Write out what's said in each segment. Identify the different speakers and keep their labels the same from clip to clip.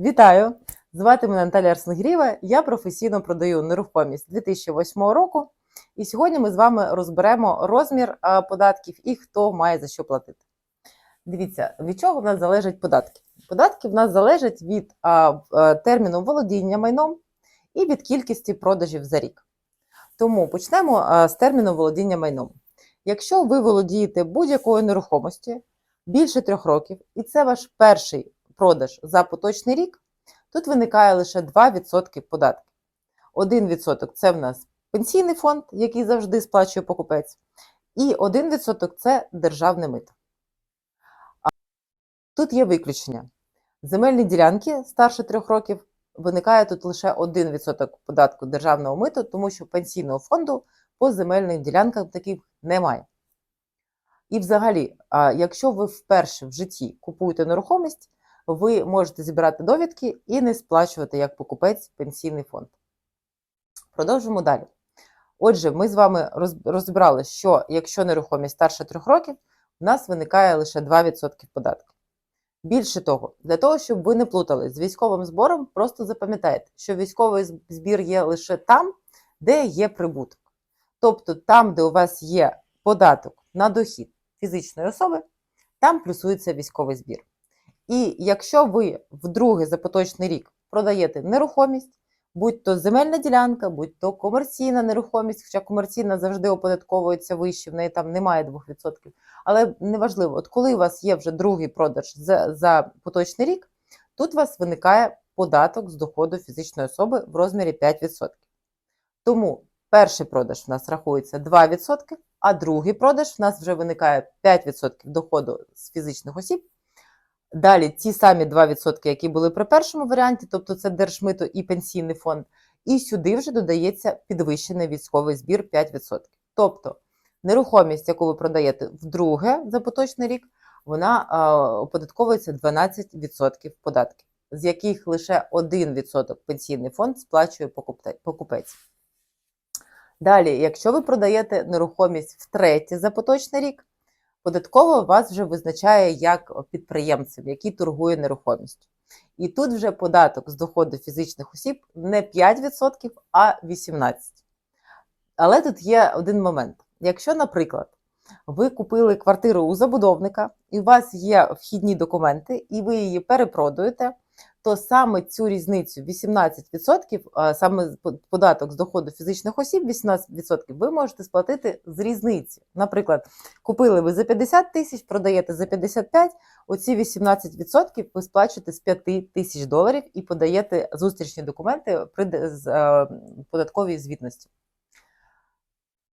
Speaker 1: Вітаю! Звати мене Наталя Арсенгріва. Я професійно продаю нерухомість 2008 року. І сьогодні ми з вами розберемо розмір податків і хто має за що платити. Дивіться, від чого в нас залежать податки? Податки в нас залежать від а, терміну володіння майном і від кількості продажів за рік. Тому почнемо з терміну володіння майном. Якщо ви володієте будь-якою нерухомості більше трьох років, і це ваш перший продаж за поточний рік, тут виникає лише 2% податків. 1% це в нас пенсійний фонд, який завжди сплачує покупець, і 1% це державне мито. Тут є виключення. Земельні ділянки старше трьох років виникає тут лише 1% податку державного миту, тому що пенсійного фонду по земельних ділянках таких немає. І взагалі, якщо ви вперше в житті купуєте нерухомість, ви можете зібрати довідки і не сплачувати як покупець пенсійний фонд. Продовжимо далі. Отже, ми з вами розібрали, що якщо нерухомість старше 3 років, у нас виникає лише 2% податку. Більше того, для того, щоб ви не плутали з військовим збором, просто запам'ятайте, що військовий збір є лише там, де є прибуток. Тобто там, де у вас є податок на дохід фізичної особи, там плюсується військовий збір. І якщо ви вдруге за поточний рік продаєте нерухомість, будь то земельна ділянка, будь то комерційна нерухомість, хоча комерційна завжди оподатковується вище, в неї там немає 2%. Але неважливо, от коли у вас є вже другий продаж за, за поточний рік, тут у вас виникає податок з доходу фізичної особи в розмірі 5%. Тому перший продаж в нас рахується 2%, а другий продаж в нас вже виникає 5% доходу з фізичних осіб. Далі ті самі 2%, які були при першому варіанті, тобто це держмито і пенсійний фонд, і сюди вже додається підвищений військовий збір 5%. Тобто нерухомість, яку ви продаєте вдруге за поточний рік, вона оподатковується 12% податків, з яких лише 1% пенсійний фонд сплачує покупець. Далі, якщо ви продаєте нерухомість втретє за поточний рік, податково вас вже визначає як підприємцем, який торгує нерухомістю. І тут вже податок з доходу фізичних осіб не 5%, а 18%. Але тут є один момент. Якщо, наприклад, ви купили квартиру у забудовника, і у вас є вхідні документи, і ви її перепродуєте, то саме цю різницю 18%, саме податок з доходу фізичних осіб 18%, ви можете сплатити з різниці. Наприклад, купили ви за 50 тисяч, продаєте за 55, оці 18% ви сплачуєте з 5 тисяч доларів і подаєте зустрічні документи з, податковій звітності.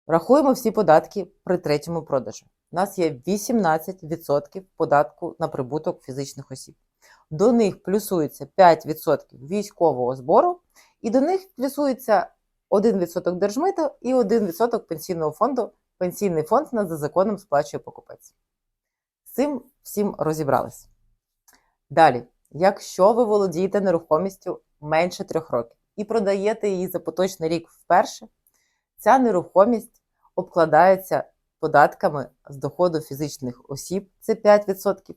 Speaker 1: Рахуємо всі податки при третьому продажу. У нас є 18% податку на прибуток фізичних осіб. До них плюсується 5% військового збору, і до них плюсується 1% держмита і 1% пенсійного фонду. Пенсійний фонд нас за законом сплачує покупець. Цим всім розібрались. Далі, якщо ви володієте нерухомістю менше трьох років і продаєте її за поточний рік вперше, ця нерухомість обкладається податками з доходу фізичних осіб, це 5%.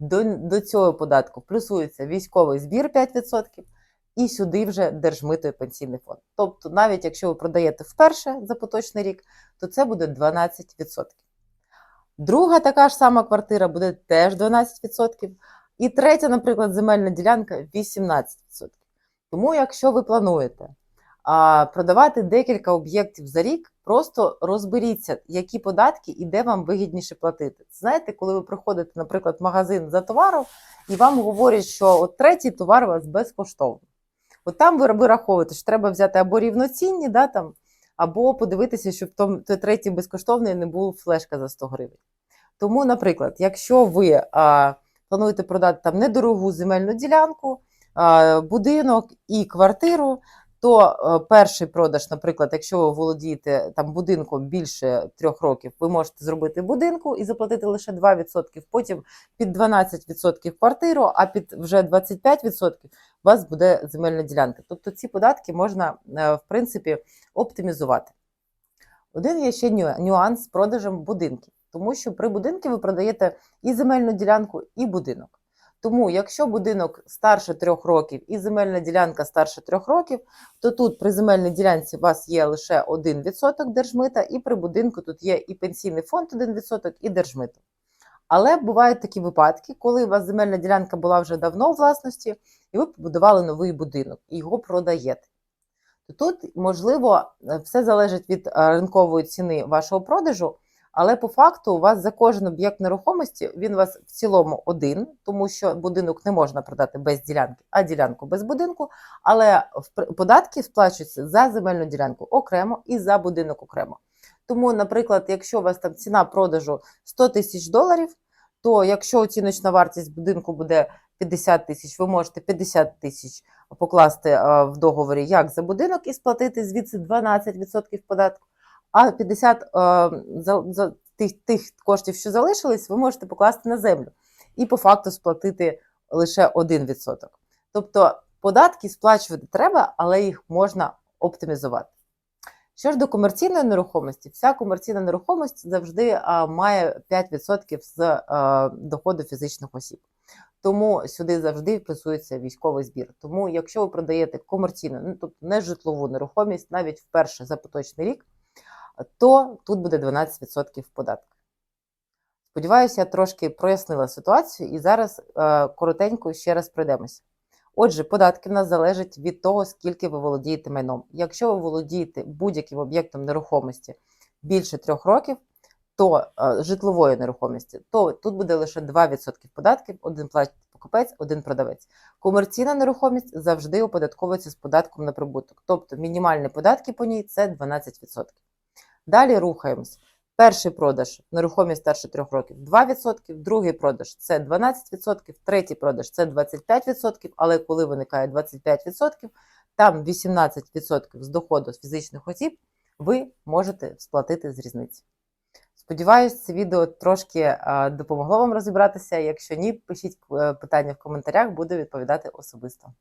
Speaker 1: До, до цього податку плюсується військовий збір 5%, і сюди вже держмито і пенсійний фонд. Тобто, навіть якщо ви продаєте вперше за поточний рік, то це буде 12%. Друга така ж сама квартира буде теж 12%. І третя, наприклад, земельна ділянка 18%. Тому, якщо ви плануєте продавати декілька об'єктів за рік, просто розберіться, які податки і де вам вигідніше платити. Знаєте, коли ви приходите, наприклад, в магазин за товаром, і вам говорять, що от третій товар у вас безкоштовний. От там ви вираховуєте, що треба взяти або рівноцінні, да, там, або подивитися, щоб той третій безкоштовний не був флешка за 100 гривень. Тому, наприклад, якщо ви а, плануєте продати там недорогу земельну ділянку, а, будинок і квартиру, то е, перший продаж, наприклад, якщо ви володієте там будинком більше трьох років, ви можете зробити будинку і заплатити лише 2%, потім під 12% квартиру, а під вже 25% у вас буде земельна ділянка. Тобто ці податки можна, е, в принципі, оптимізувати. Один є ще нюанс з продажем будинків, тому що при будинку ви продаєте і земельну ділянку, і будинок. Тому, якщо будинок старше трьох років і земельна ділянка старше трьох років, то тут при земельній ділянці у вас є лише 1% держмита, і при будинку тут є і пенсійний фонд 1%, і держмито. Але бувають такі випадки, коли у вас земельна ділянка була вже давно у власності, і ви побудували новий будинок і його продаєте. То тут, можливо, е, все залежить від е, ринкової ціни вашого продажу, але по факту у вас за кожен об'єкт нерухомості він у вас в цілому один, тому що будинок не можна продати без ділянки, а ділянку без будинку. Але податки сплачуються за земельну ділянку окремо і за будинок окремо. Тому, наприклад, якщо у вас там ціна продажу 100 тисяч доларів, то якщо оціночна вартість будинку буде 50 тисяч, ви можете 50 тисяч покласти е, в договорі як за будинок і сплатити звідси 12% податку, а 50 е, за, за тих, тих коштів, що залишились, ви можете покласти на землю і по факту сплатити лише 1%. Тобто податки сплачувати треба, але їх можна оптимізувати. Що ж до комерційної нерухомості, вся комерційна нерухомість завжди а, має 5% з а, доходу фізичних осіб. Тому сюди завжди вписується військовий збір. Тому, якщо ви продаєте комерційну, ну тобто не житлову нерухомість, навіть вперше за поточний рік, то тут буде 12% податку. Сподіваюся, я трошки прояснила ситуацію і зараз е, коротенько ще раз пройдемося. Отже, податки в нас залежать від того, скільки ви володієте майном. Якщо ви володієте будь-яким об'єктом нерухомості більше трьох років, то е, житлової нерухомості, то тут буде лише 2% податків, один платить покупець, один продавець. Комерційна нерухомість завжди оподатковується з податком на прибуток, тобто мінімальні податки по ній це 12%. Далі рухаємось. Перший продаж нерухомість старше трьох років 2%, другий продаж це 12%, третій продаж це 25%, але коли виникає 25%, там 18% з доходу з фізичних осіб ви можете сплатити з різниці. Сподіваюсь, це відео трошки е, допомогло вам розібратися. Якщо ні, пишіть е, питання в коментарях, буду відповідати особисто.